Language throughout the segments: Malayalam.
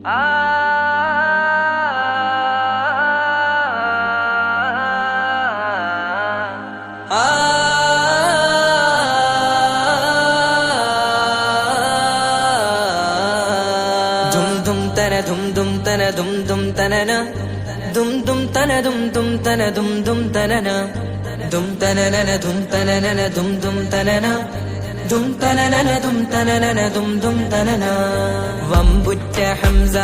ധും ധും തന ധും ധും തന ധും ധും തനന ധും ധും തന ധും ധും തന ധും ധും തനന ധും തനനന ധും തനനന ധും ധും തനന വമ്പുറ്റ ഹംസ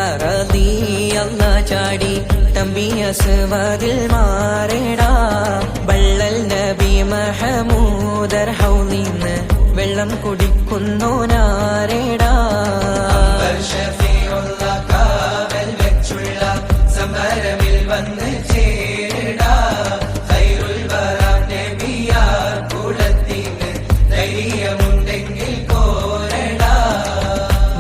ചാടി തമ്പി സുവതിൽ മാറേടാ. വള്ളൽ നബി മഹമൂദർ ഹൗലിന്ന് വെള്ളം കുടിക്കുന്നോനാരേടാ. ഷഫീഉള്ള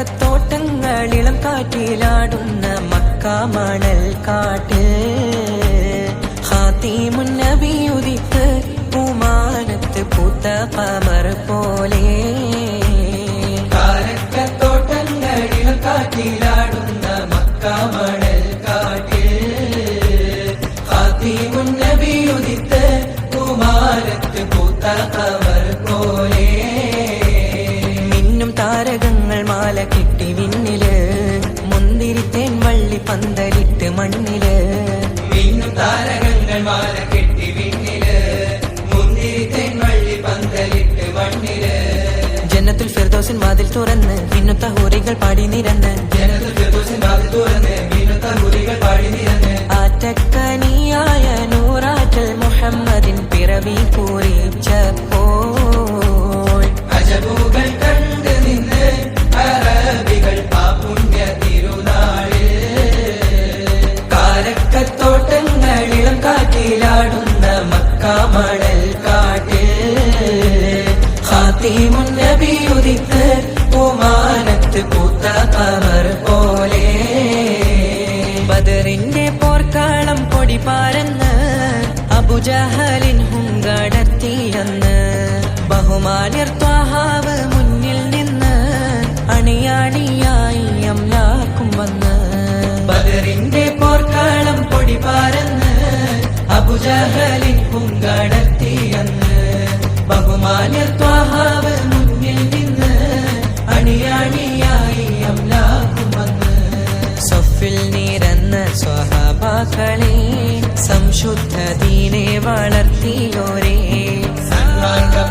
കാരക്കത്തോട്ടങ്ങളിളം കാറ്റിലാടുന്ന മക്കാമണൽ കാട്ടിൽ ഹാത്തിമുന്നബി ഉദിത്ത് പമർ പോലെ. കാരക്കത്തോട്ടങ്ങളിളം കാറ്റിലാടുന്ന മക്കാമണൽ കാട്ടിൽ. ഹാത്തിമുന്നബി ഉദിത്ത് പൂമാനത്ത് പൂത്ത പമർ പോലെ. മിന്നും താരകങ്ങൾ മാല കെട്ടി വിണ്ണിൽ. മുന്തിരിത്തേൻ വള്ളി പന്തലിട്ട് മണ്ണിൽ. മിന്നും താരകങ്ങൾ മാല വാതിൽ തുറന്ന് മിന്നുത്ത ഹൂറികൾ പാടി നിരന്ന്. ആറ്റക്കനിയായ നൂറാറ്റൽ മുഹമ്മദിൻ പിറവി പൂരിച്ചപ്പോൾ അജബുകൾ മക്കാമണൽ കാട്ടിൽ. ഹാത്തിമുന്നബി അബുജഹലിൻ ഹുങ്കടത്തിയെന്ന് ബഹുമാന്യർ ത്വാഹാവ് മുന്നിൽ നിന്ന് അണിയാണിയായി അമ്ലാക്കും വന്ന്. ബദറിന്റെ പോർക്കാളം പൊടി പാരന്ന് അബുജഹലിൻ ഹുങ്കടത്തിയെന്ന് ബഹുമാന്യർ ത്വാഹാവ് നിരന്ന സ്വഹാബാക്കളെ സംശുദ്ധ ദീനെ വളർത്തിയോരേ. സന്മാർഗം